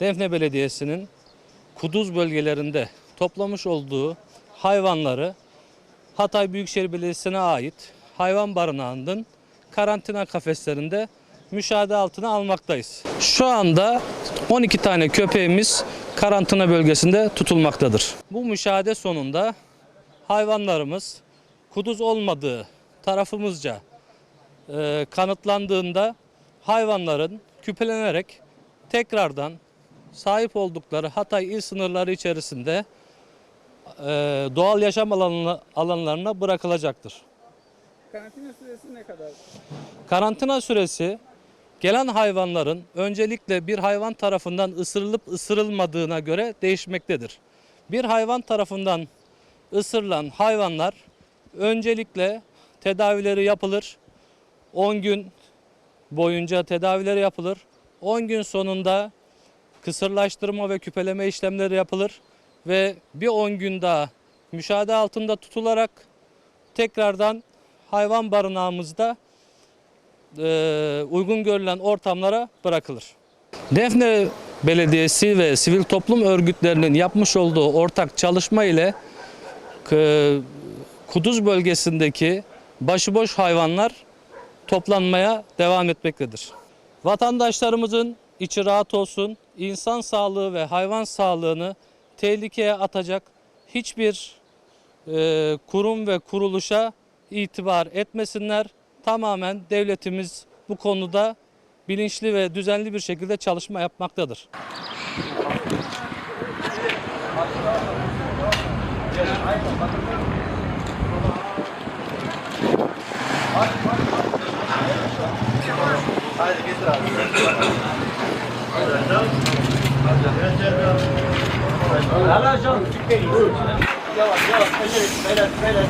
Defne Belediyesi'nin Kuduz bölgelerinde toplamış olduğu hayvanları Hatay Büyükşehir Belediyesi'ne ait hayvan barınağının karantina kafeslerinde müşahede altına almaktayız. Şu anda 12 tane köpeğimiz karantina bölgesinde tutulmaktadır. Bu müşahede sonunda hayvanlarımız kuduz olmadığı tarafımızca e, kanıtlandığında hayvanların küpelenerek tekrardan sahip oldukları Hatay il sınırları içerisinde e, doğal yaşam alanına, alanlarına bırakılacaktır. Karantina süresi ne kadar? Karantina süresi gelen hayvanların öncelikle bir hayvan tarafından ısırılıp ısırılmadığına göre değişmektedir. Bir hayvan tarafından ısırılan hayvanlar öncelikle tedavileri yapılır. 10 gün boyunca tedavileri yapılır. 10 gün sonunda kısırlaştırma ve küpeleme işlemleri yapılır ve bir 10 gün daha müşahede altında tutularak tekrardan hayvan barınağımızda e, uygun görülen ortamlara bırakılır. Defne Belediyesi ve sivil toplum örgütlerinin yapmış olduğu ortak çalışma ile k- Kuduz bölgesindeki başıboş hayvanlar toplanmaya devam etmektedir. Vatandaşlarımızın içi rahat olsun, insan sağlığı ve hayvan sağlığını tehlikeye atacak hiçbir e, kurum ve kuruluşa itibar etmesinler. Tamamen devletimiz bu konuda bilinçli ve düzenli bir şekilde çalışma yapmaktadır. Hala can. Yavaş yavaş. Beyler, beyler, beyler.